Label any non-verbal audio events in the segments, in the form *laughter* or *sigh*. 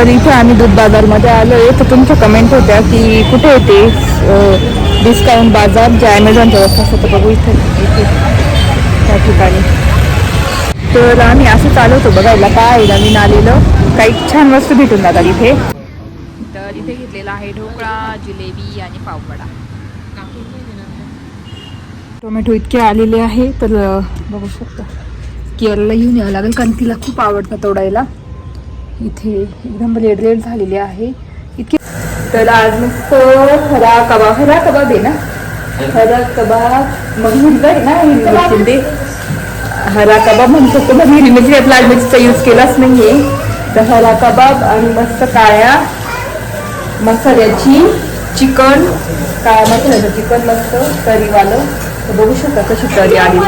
तर इथे आम्ही दूध बाजारमध्ये आलो आहे तर तुमच्या कमेंट होत्या की कुठे येते डिस्काउंट बाजार जे ॲमेझॉनच्या वस्तू असतात तर बघू इथे इथे त्या ठिकाणी. तर आम्ही असं चालू होतो बघायला. काय नवीन आलेलं? काही छान वस्तू भेटून जातात इथे. तर इथे घेतलेला आहे ढोकळा जिलेबी आणि पाववडा. टोमॅटो इतके आलेले आहे तर बघू शकता. केरळला घेऊन यावं लागेल कारण तिला खूप आवडतं तोडायला. इथे एकदम रेड रेड झालेले आहे. इतके तर आज मस्त हरा कबाब हरा कबाब आहे ना? हरा कबाब मग हिरवा आहे ना हिरवा शिंदे म्हणजे? हरा कबाब म्हणू शकतो मग हिरवी मिरची यात लाल मिरचीचा यूज केलाच नाहीये. तर हरा कबाब आणि मस्त काळ्या मसाल्याची चिकन काळ्या मसाल्याचं चिकन मस्त तरीवालं. तर बघू शकता कशी तरी आली.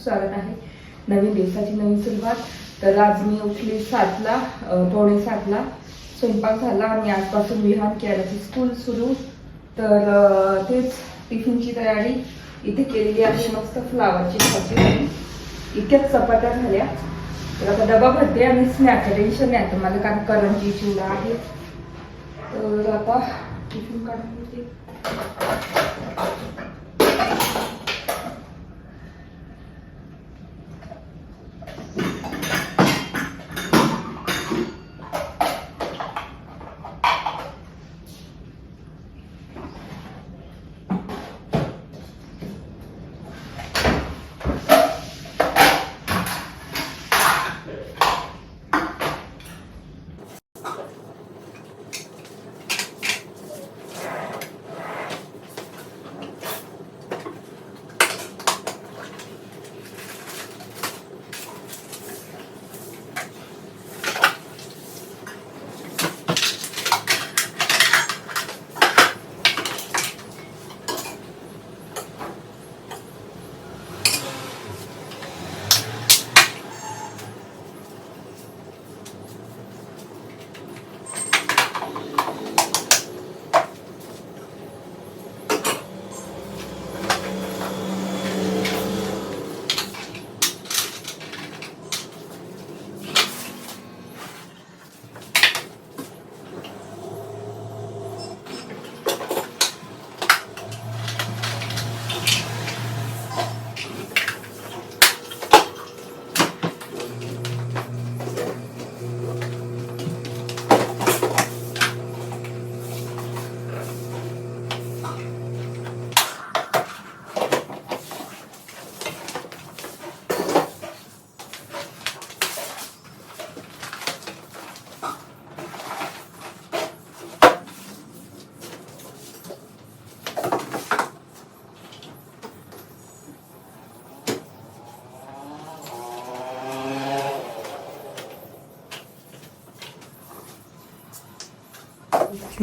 खूप स्वागत आहे. नवीन दिवसाची नवीन सुरुवात. तर आज मी उठली सातला पावणे सातला. स्वयंपाक झाला आणि आजपासून विहान केरळची स्कूल सुरू. तर तेच टिफिनची तयारी. इथे केलेली आहे मस्त फ्लावरची भाजी. इतक्याच चपात्या झाल्या. तर आता डबा भरते आणि स्नॅक टेन्शन नाही आता मला कारण करंजी चिवडा आहे. तर आता टिफिन काढून घेते.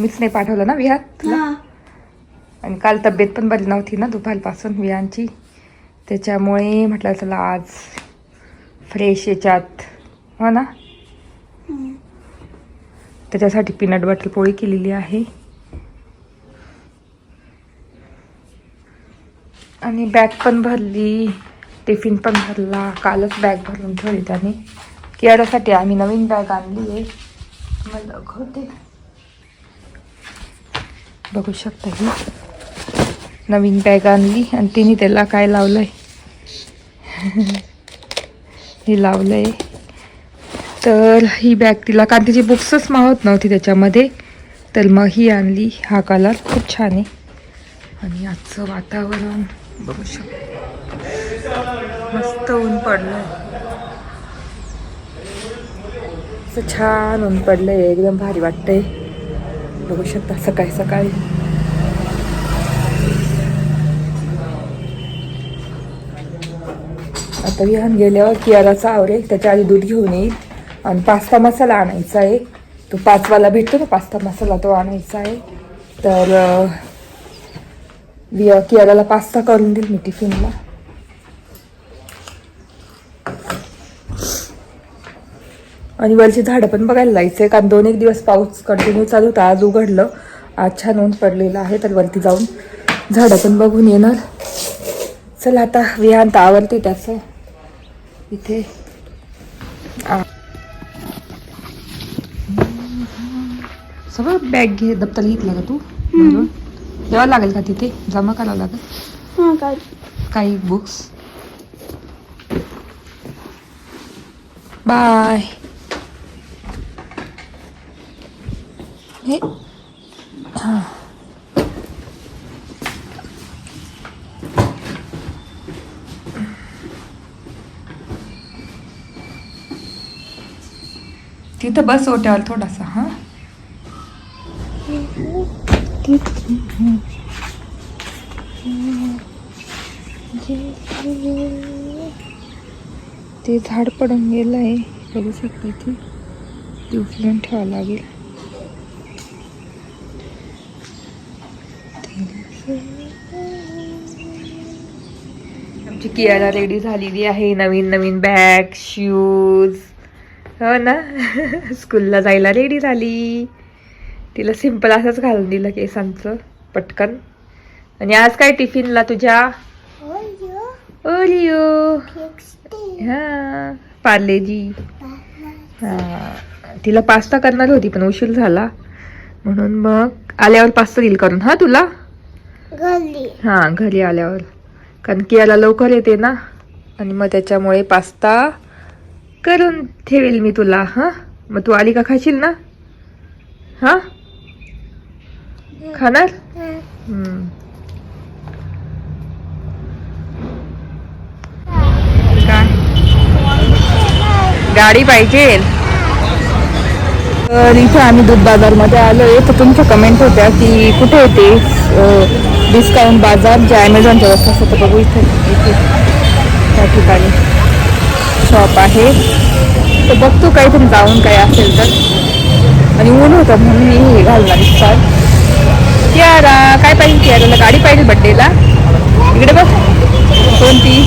मीच नाही पाठवलं ना विहार तुला? आणि काल तब्येत पण बरी नव्हती ना दुपारपासून विहानची. त्याच्यामुळे म्हटलं चला आज फ्रेश याच्यात. हो ना? त्याच्यासाठी पीनट बटर पोळी केलेली आहे. आणि बॅग पण भरली. टिफिन पण भरला. कालच बॅग भरून ठेवली त्याने. केळासाठी आम्ही नवीन बॅग आणली आहे मला दाखवते बघू शकता ही. नवीन बॅग आणली आणि तिने त्याला काय लावलंय? *laughs* हे लावलंय. तर ही बॅग तिला कारण तिची बुक्सच मावत नव्हती त्याच्यामध्ये. तर मग ही आणली. हा कलर खूप छान आहे. आणि आजचं वातावरण बघू शकतो. मस्त ऊन पडलंय. असं छान ऊन पडलंय. एकदम भारी वाटतंय. बघू शकता सकाळी सकाळी. आता विहान गेल्यावर कियाराचा आवरे त्याच्या आधी दूध घेऊन येईल. आणि पास्ता मसाला आणायचा आहे. तो पाचवाला भेटतो ना पास्ता मसाला तो आणायचा आहे. तर विया कियाराला पास्ता करून देईल मी टिफिनला. आणि वरची झाडं पण बघायला जायचंय कारण दोन एक दिवस पाऊस कंटिन्यू चालू होता आज उघडलं. आज छान ऊन पडलेलं आहे तर वरती जाऊन झाडं पण बघून येणार. चला आता विहांत आवडते त्याचं. इथे. सगळं बॅग घे दप्तर घेतलं का तू? द्यावं लागेल का तिथे? जमा करावं लागेल. काही बुक्स बाय हे. हां. तिथं बस ओट्यावर थोडासा हां. ते झाड पडून गेलं आहे बघू शकता ती ते उचलून ठेवावं लागेल. कियाला रेडी झालेली आहे. नवीन नवीन बॅग शूज हो ना? *laughs* स्कूलला जायला रेडी झाली. तिला सिंपल असंच घालून दिलं केसांचं पटकन. आणि आज काय टिफिनला तुझ्या? ओरिओ. हा पार्लेजी. हा. तिला पास्ता करणार होती पण उशीर झाला. म्हणून मग आल्यावर पास्ता देईल करून हा तुला? हा घरी आल्यावर. कारण की याला लवकर येते ना. आणि मग त्याच्यामुळे पास्ता करून ठेवेल मी तुला हा? मग तू आली का खाशील ना? हा? खाणार? काय? गाडी पाहिजे. तर इथे आम्ही दूध बाजारमध्ये आलोय. तर तुमच्या कमेंट होत्या की कुठे येते डिस्काउंट बाजार जे ॲमेझॉनच्या वस्तू असतात तर बघू इथे इथे. त्या ठिकाणी शॉप आहे. तर बघतो काहीतरी जाऊन काय असेल तर. आणि ऊन होतं म्हणून मी हे घालणार इच्छात कियारा काय पाहिजे कियाराला गाडी पाहिजे बड्डेला इकडे बघ. कोणती?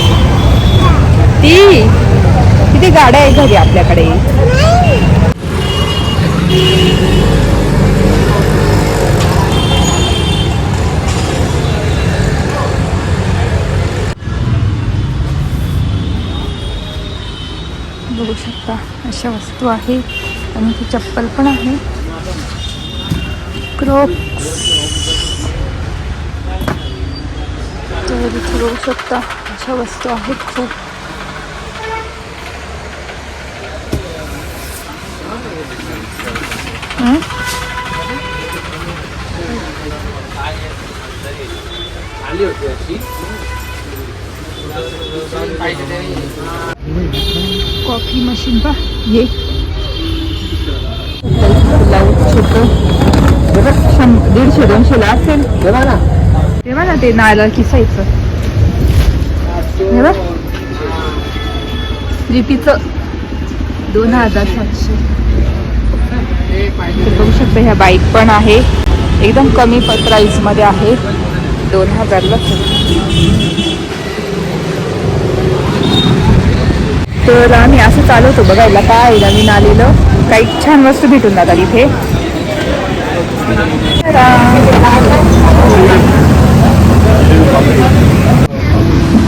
ती. किती गाड्या आहे घरी आपल्याकडे. अशा वस्तू आहे. आणि ती चप्पल पण आहे. क्रॉक्स तर इथे बघू शकता अशा वस्तू आहेत खूप. हं? कॉफी मशीन पा ये. दीडशे शं- दीडशे दोनशेला असेल. तेव्हा ना ते नायला किसायचं हे लिपीचं दोन हजार सातशे. बघू शकता ह्या बाईक पण आहे. एकदम कमी प्राईजमध्ये आहे. दोन हजारला. तर आम्ही असं चालवतो बघायला काय नवीन आलेलं. काही छान वस्तू भेटून जातात इथे.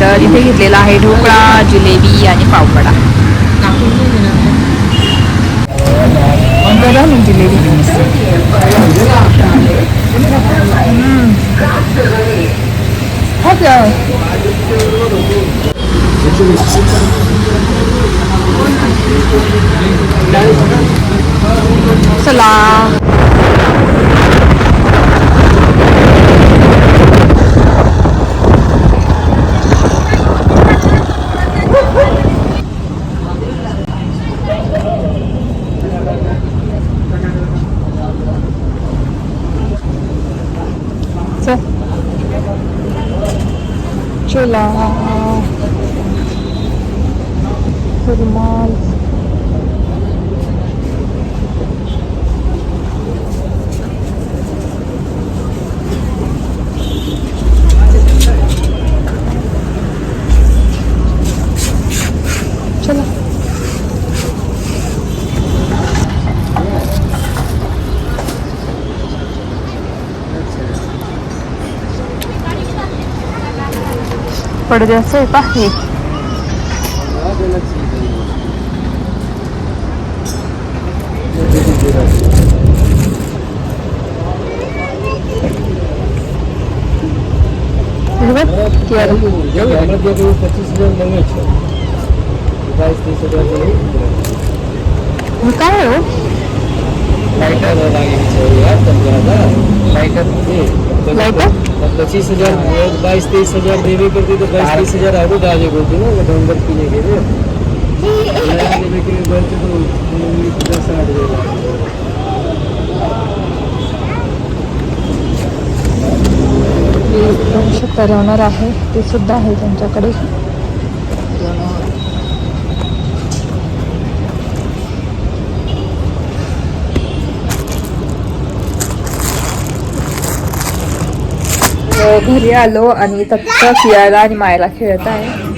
तर इथे घेतलेला आहे ढोकळा जिलेबी आणि पावकडा जिलेबी हम्म. हा का? चला चल चला रुमाल पडद्याचं आहे पा हे हे बघ, केळं. पच्चीस हजार मंगे छो बाईस तीस हजार हे काय आहे हो? लाइटर लगेगी चाहिए यार तब ज्यादा लाइटर Lighter? पच्चीस हजार बाईस तेईस हजार देवे करती तो बाईस तीस हजार आगे डाले बोलती ना वो डोंगर पीने के लिए नया देवे के लिए बोलते तो दस आठ हजार हे बघू शकता रनर आहे ते सुद्धा आहे त्यांच्याकडे घरी आलो आणि तत्त फिरायला आणि मायला खेळत आहे.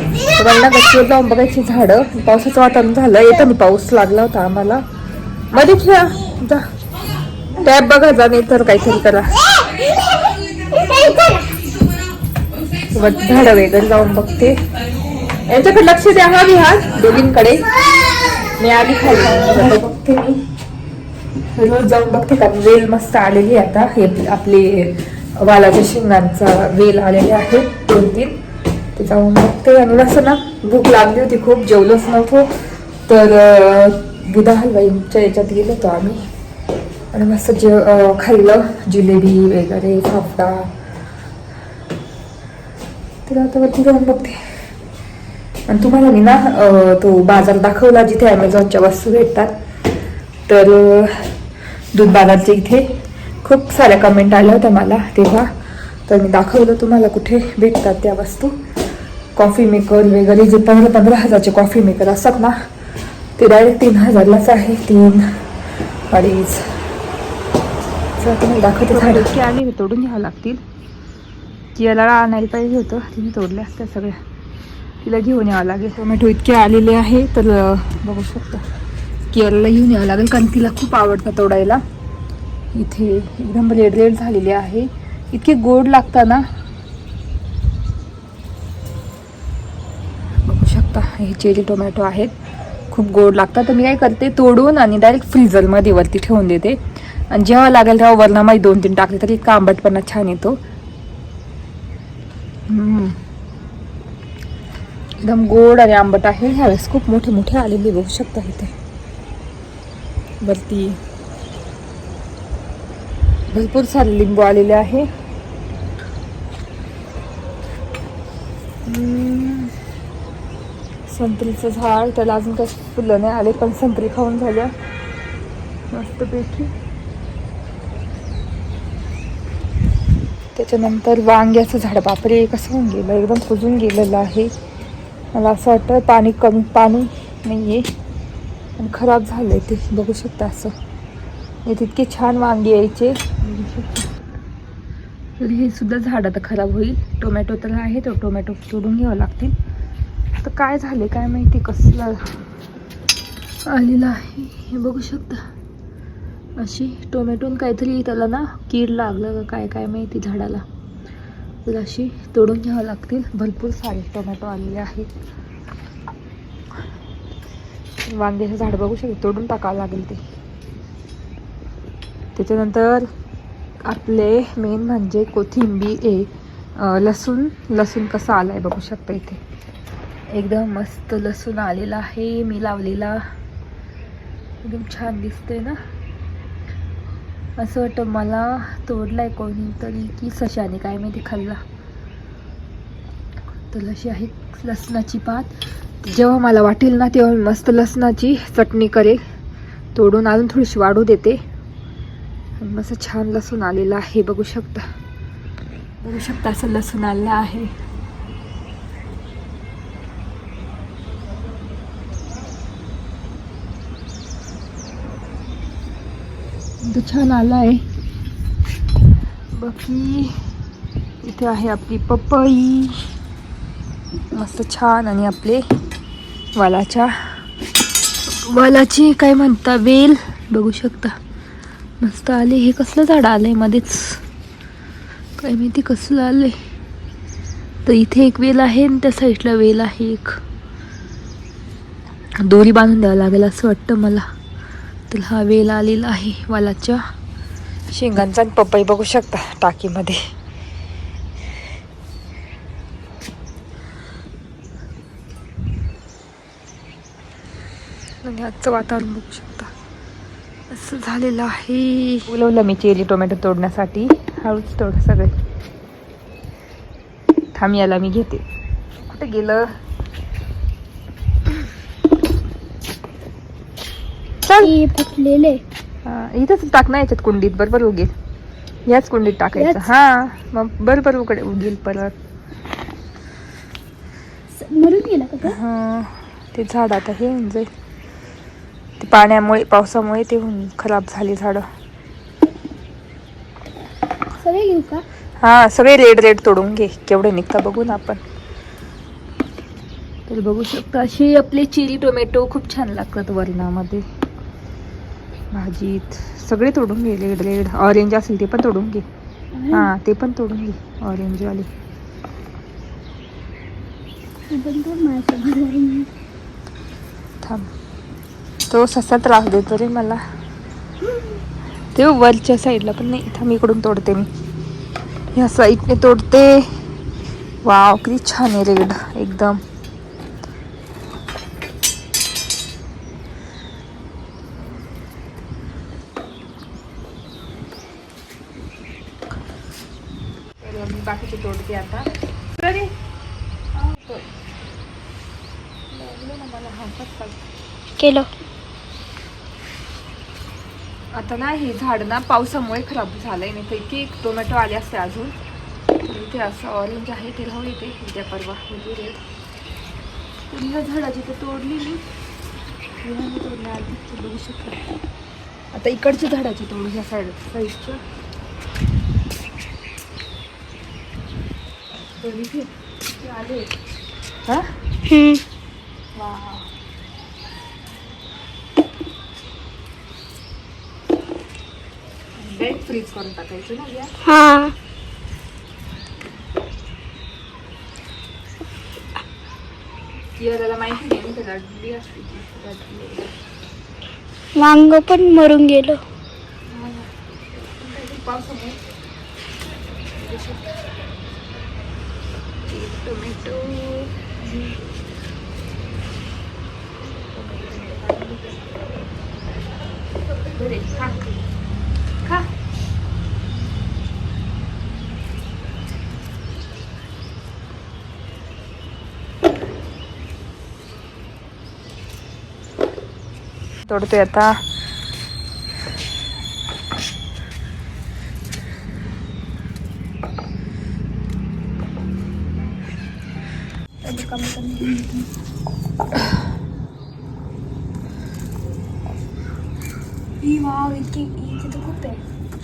मला गच्चीवर जाऊन बघायची झाडं. पावसाचं वातावरण झालं येताना पाऊस लागला होता आम्हाला. मध्ये खेळा जा. टॅब बघा जा नाही तर काहीतरी करा. झाड वगैरे जाऊन बघते. यांच्याकडे लक्ष द्या हा विहार दोघींकडे. मी आधी खाली बघते. मी रोज जाऊन बघते का वेल मस्त आलेली आहे आता. हे आपले वालाच्या शेंगांचा वेल आलेले आहे दोन तीन. ते जाऊन बघते आणि असं ना भूक लागली होती खूप जेवलोच नव्हतो. तर अं, बुधा याच्यात गेलो होतो आम्ही. आणि मस्त जेव खाल्लं जिलेबी वगैरे फाफडा. तर आता वरती जाऊन बघते. आणि तुम्हाला मी ना तो बाजार दाखवला जिथे ॲमेझॉनच्या वस्तू भेटतात. तर दूध बाजारच्या इथे. खूप साऱ्या कमेंट आल्या होत्या मला तेव्हा. तर मी दाखवलं तुम्हाला कुठे भेटतात त्या वस्तू. कॉफी मेकर वगैरे जे पंधरा पंधरा हजारचे कॉफी मेकर असतात ना ते डायरेक्ट तीन हजारलाच आहे तीन अडीच. तुम्हाला दाखवते झाडं की आली तोडून घ्यावं लागतील. कियाला आणायला पाहिजे होतं तिने तोडल्या असत्या सगळ्या. तिला घेऊन यावं लागेल. टोमॅटो इतके आलेले आहे तर बघू शकता. कियाला घेऊन यावं लागेल कारण तिला खूप आवडतं तोडायला. इथे एकदम रेड रेड झालेले आहे. इतके गोड लागतात ना बघू शकता हे चेरी टोमॅटो आहेत. खूप गोड लागतात. तर मी काय करते तोडून आणि डायरेक्ट फ्रीझरमध्ये वरती ठेवून देते. आणि जेव्हा लागेल तेव्हा वरणामध्ये दोन तीन टाकले तरी इतका आंबटपणा छान येतो. एकदम गोड आणि आंबट आहे. ह्यावेळेस खूप मोठे मोठे आलेले बघू शकता इथे. वरती भरपूर सारे लिंबू आलेले आहे. संत्रीचं झाड त्याला अजून काही फुलं नाही आले पण संत्री खाऊन झाल्या. मस्तपैकी त्याच्यानंतर वांग्याचं झाड बापरे कसं होऊन गेलं? एकदम कुजून गेलेलं आहे. मला असं वाटतं पाणी कमी पाणी नाही आहे आणि खराब झालं आहे ते बघू शकता असं. हे तितके छान वांगे यायचे. तर हे सुद्धा झाड आता खराब होईल. टोमॅटो तर आहे तो टोमॅटो तोडून घ्यावं लागतील. तर काय झाले काय माहिती कसलं आलेलं आहे हे बघू शकता. अशी टोमॅटोन काहीतरी त्याला ना कीड लागलं का काय काय माहिती झाडाला. तर अशी तोडून घ्यावं लागतील. भरपूर सारे टोमॅटो आलेले आहेत. वांग्याचं झाड बघू शकते तोडून टाकावं लागेल ते. त्याच्यानंतर आपले मेन म्हणजे कोथिंबी ए लसूण. लसूण कसा आहे बघू शकता इथे. एकदम मस्त लसूण आलेला आहे. मी लावलेला. एकदम छान दिसते ना? असं वाटतं मला तोडलाय कोणीतरी की सशाने काय माहिती खाल्ला. तर अशी आहे लसणाची पात. जेव्हा मला वाटेल ना तेव्हा मी मस्त लसणाची चटणी करेल. तोडून अजून थोडीशी वाढू देते. असं मस्त छान लसूण आलेलं आहे बघू शकता. बघू शकता असं लसूण आलेलं आहे. तो छान आला आहे. बाकी इथे आहे आपली पपई. मस्त छान आणि आपले वालाच्या वालाची काय म्हणता वेल बघू शकता. मस्त आले. हे कसलं झाड आहे मध्येच? काय माहिती कसलं आलंय? तर इथे एक वेल आहे आणि त्या साईडला वेल आहे एक. दोरी बांधून द्यावं लागेल असं वाटतं मला. तर हा वेल आलेला आहे वालाच्या. शेंगांचा आणि पपई बघू शकता टाकीमध्ये. आणि आजचं वातावरण बघू शकता. असं झालेलं आहे. बोलवलं मी चेरी टोमॅटो तोडण्यासाठी. हळूच तोड सगळे. थांब याला मी घेते. कुठे गेलं? चल. फुटलेले. हा, इथंच टाक ना याच्यात कुंडीत. बरोबर उगेल याच कुंडीत टाकायचं. याच? हा मग बरोबर उघड उगेल परत. मरून गेला? हा ते झाड आता हे जाईल. पाण्यामुळे पावसामुळे ते खराब झाले झाडं. सगळे घेऊ का? हा सगळे रेड रेड तोडून घे. केवढे निघता बघू ना आपण. तर बघू शकता असे आपले चिरी टोमॅटो खूप छान लागतात वरणामध्ये. भाजीत. सगळे तोडून घे रेड रेड. ऑरेंज असेल ते पण तोडून घे. हा ते पण तोडून घे ऑरेंज वाले पण तो माझ्यासोबत. जाईल. थांब. तो ससा त्रास देतो रे मला. ते वरच्या साईडला पण नाही थांब इकडून तोडते मी. ह्या साईडने तोडते. वाव किती छान आहे रेड एकदम. मी बाकीचे तोडते आता. अरे हा. केलं. आता ना हे झाड ना पावसामुळे खराब झालंय. नाही तर इथे एक टोमॅटो आले असते अजून. इथे असं ऑरेंज आहे ते राहू येते उद्या परवा तर ह्या झाडाची तर तोडली मी. ह्याने तोडल्या आधी ते बघू शकता. आता इकडच्या झाडाची तोडू ह्या साईड साईडच्या आले. हा? वा डायरेक्ट फ्रीज करून टाकायचं ना या हा याला माहिती नाही ना त्याला रडली असते ती. रडली. वांग पण मरून गेलो पावसामुळे टोमॅटो बरे, खा. खा. तोडतोय आता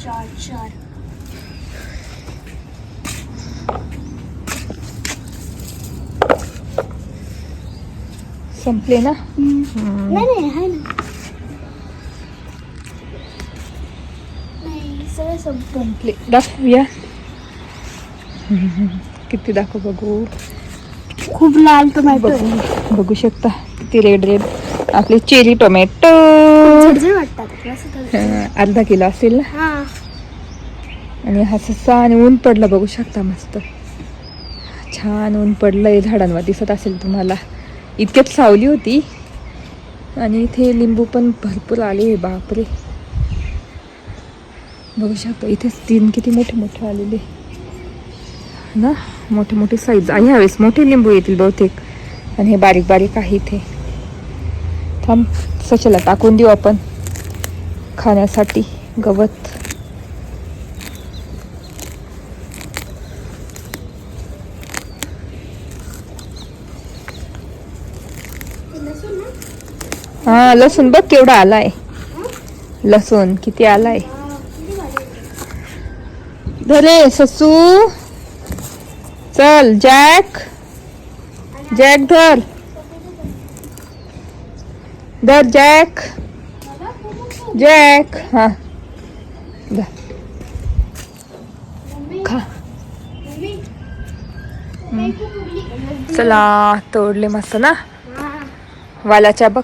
चार संपले ना? नाही नाही आहे ना. नाही सगळं संपलं. संपले. दाखवूया. किती दाखव बघू. खूप लाल टोमॅटो बघू. बघू शकता. किती रेड रेड आपले चेरी टोमॅटो वाटतात. अर्धा किलो असेल ना? आणि हा ससा आणि ऊन पडलं बघू शकता मस्त. छान ऊन पडलंय झाडांवर दिसत असेल तुम्हाला. इतक्यात सावली होती. आणि इथे लिंबू पण भरपूर आले बापरे. बघू शकता इथे तीन किती मोठे मोठे आलेले. ना मोठे मोठे साईज आहे ह्यावेळेस मोठे लिंबू येतील बहुतेक. आणि हे बारीक बारीक आहे इथे. थांब सचला टाकून देऊ आपण. खाण्यासाठी गवत. हा लसूण बघ केवढा आलाय. लसूण किती आलाय. धरे ससू. चल जॅक. जॅक धर. धर जॅक. जॅक हा. खा. चला तोडले मस्त ना. वालाच्या बघ.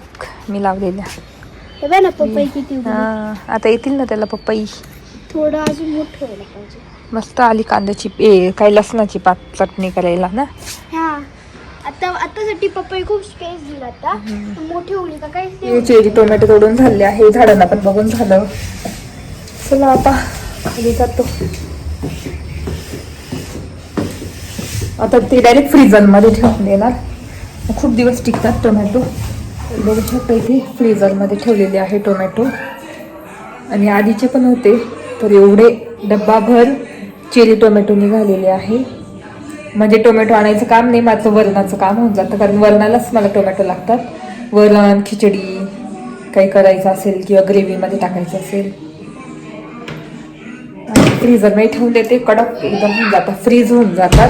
मी लावलेल्या. हे बघ ना पपई किती. हा, आता येतील ना त्याला पपई. थोडं अजून मोठं व्हायला पाहिजे. मस्त आली कांद्याची ए काही लसणाची पात चटणी करायला ना? हा. आता आतासाठी पपई खूप स्पेस दिला आता. मोठी उगली का काहीच नाही हे चेरी टोमॅटो तोडून झाले आहे झाडांना पण बघून झालं. चला आता खाली जातो. आता ते डायरेक्ट फ्रीजरमध्ये ठेवून देणार. खूप दिवस टिकतात टोमॅटो बघू शकता इथे फ्रीजरमध्ये ठेवलेले आहे टोमॅटो. आणि आधीचे पण होते तर एवढे डब्बाभर चेरी टोमॅटो निघालेले आहे. म्हणजे टोमॅटो आणायचं काम नाही माझं वरणाचं काम होऊन जातं कारण वरणालाच मला टोमॅटो लागतात. वरण खिचडी काही करायचं असेल किंवा ग्रेव्हीमध्ये टाकायचं असेल. फ्रीजरमध्ये ठेवून देते कडक एकदम होऊन जातात फ्रीज होऊन जातात.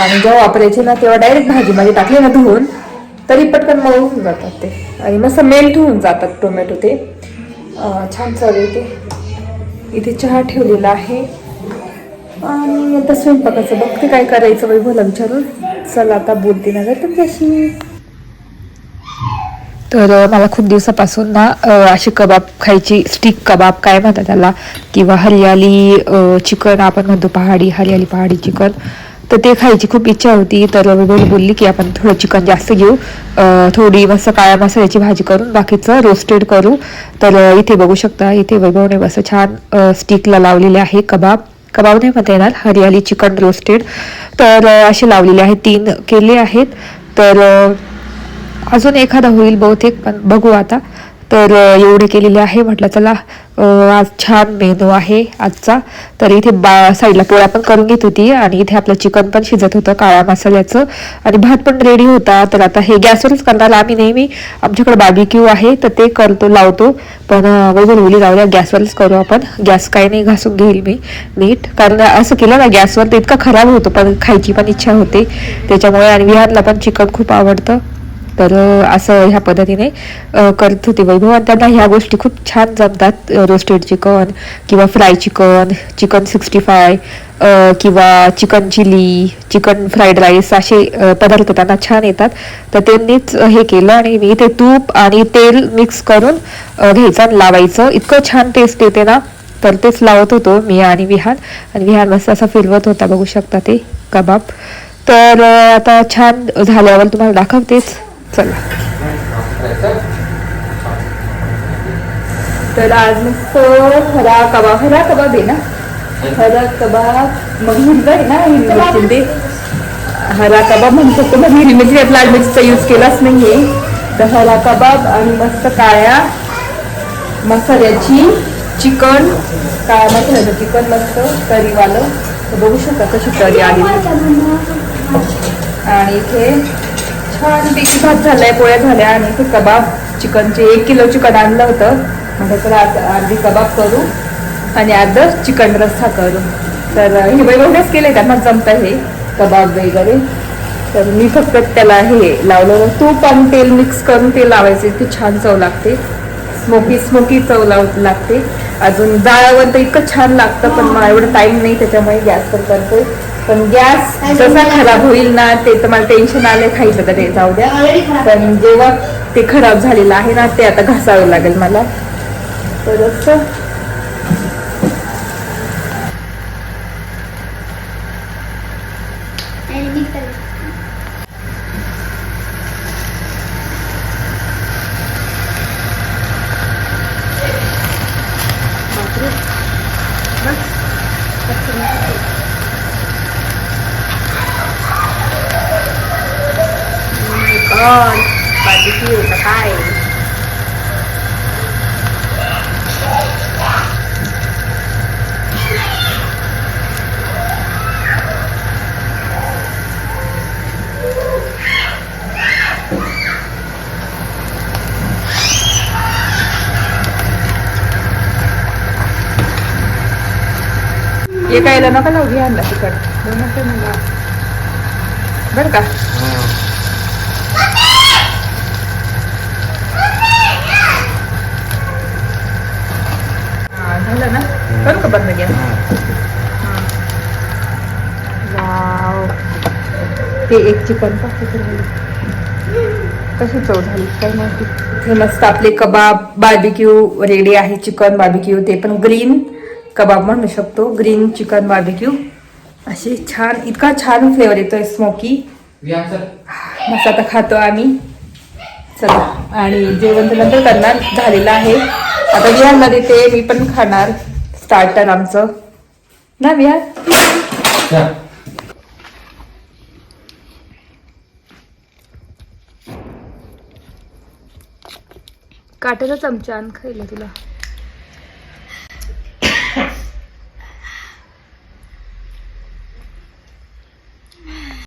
आणि जेव्हा वापरायचे ना तेव्हा डायरेक्ट भाजीमध्ये टाकले ना धुवून तरी पटकन मळून होऊन जातात ते. आणि मस्त मेल्ट होऊन जातात टोमॅटो ते. छान चव येते. इथे चहा ठेवलेला आहे. आणि आता स्वयंपाकाचं बघते काय करायचं वैभवला विचारून. चला आता बोलते ना गं तुमच्याशी. तर मला खूप दिवसापासून ना अशी कबाब खायची स्टिक कबाब काय म्हणतात त्याला किंवा हरियाली चिकन आपण म्हणतो पहाडी हरियाली पहाडी चिकन. तर ते खायची खूप इच्छा होती. तर वैभव बोलली की आपण थोडं चिकन जास्त घेऊ. थोडी मस्त काळ्या मसाल्याची भाजी करून बाकीचं रोस्टेड करू. तर इथे बघू शकता इथे वैभवने मस्त छान स्टिकला लावलेले आहे कबाब. कबाब नाही म्हणता येणार हरियाली चिकन रोस्टेड तर असे लावलेले आहेत तीन केले आहेत. तर अजून एखादा होईल बहुतेक पण बघू आता. तर एवढी एवढे आहे. म्हटलं चला आज छान मेनू आहे आजचा. तर इथे बा साईडला पोळ्या पण करून घेत होती आणि इथे आपलं चिकन पण शिजत होतं काळ्या मसाल्याचं. आणि भात पण रेडी होता. तर आता हे गॅसवरच करणार आम्ही नेहमी. आमच्याकडे बार्बिक्यू आहे तर ते करतो लावतो. पण वगैरे होली लावल्या गॅसवरच करू आपण. गॅस काही नाही घासून घेईल मी. नीट. कारण असं केलं ना गॅसवर तर इतका खराब होतो पण खायची पण इच्छा होते. त्याच्यामुळे आणि विहारला पण चिकन खूप आवडतं. तर असं ह्या पद्धतीने करत होती. वैभव आणि त्यांना ह्या गोष्टी खूप छान जमतात. रोस्टेड चिकन किंवा fry chicken chicken sixty five किंवा chicken chilli chicken fried rice असे पदार्थ त्यांना छान येतात. तर त्यांनीच हे केलं आणि मी ते तूप आणि तेल मिक्स करून घ्यायचं आणि लावायचं. इतकं छान टेस्ट येते ना. तर तेच लावत होतो मी आणि विहान. आणि विहान मस्त असा फिरवत होता. बघू शकता ते कबाब. तर आता छान झाल्यावर तुम्हाला दाखवतेच. चला. तर आज मस्त हरा कबाब हरा कबाब आहे ना. हरा कबाब मग हिरवा आहे ना हिरवी हरा कबाब म्हणू शकतो मग हिरवी मिरची त्यात लाल मिरचीचा यूज केलाच नाहीये. तर हरा कबाब आणि मस्त काळ्या मसाल्याची चिकन काळ्या मसाल्याचं चिकन मस्त तरीवालं. तर बघू शकता कशी तरी आली. आणि इथे छान पैकी भात झालाय पोळ्या झाल्या आणि ते कबाब चिकनचे एक किलो चिकन आणलं होतं. म्हटलं तर आज अर्धी कबाब करू आणि अर्ध चिकन रस्सा करू. तर हे वेगवेगळेच केले त्यांना जमतं हे कबाब वगैरे. तर मी फक्त त्याला हे लावलं. तूप आणि तेल मिक्स करून ते लावायचे इतकी छान चव लागते. स्मोकी स्मोकी चव लाव लागते. अजून जाळावर तर इतकं छान लागतं पण मला एवढं टाइम नाही त्याच्यामुळे गॅसवर करते पण गॅस जसा खराब होईल ना ते तर मला टेन्शन आले खायचं तर ते जाऊ द्या. पण जेव्हा ते खराब झालेलं आहे ना ते आता घासावं लागेल मला. तर पण बार्बिक्यू होतं काय हे कायला नका लावू घ्या आणला तिकड बरं का हा, करू का बंद गॅस? वाव. ते एक चिकन कशी चव झाली? काय माहिती? मस्त आपले कबाब बार्बिक्यू रेडी आहे चिकन बार्बिक्यू ते पण ग्रीन कबाब म्हणू शकतो. ग्रीन चिकन बार्बिक्यू असे छान इतका छान फ्लेवर येतोय स्मोकी मस्त आता खातो आम्ही. चला. आणि जेवण तर नंतर करणार. झालेलं आहे. आता विहारला देते मी पण खाणार. स्टार्टर आमचं. ना विहार? काटाचा चमचा आण खायला तुला.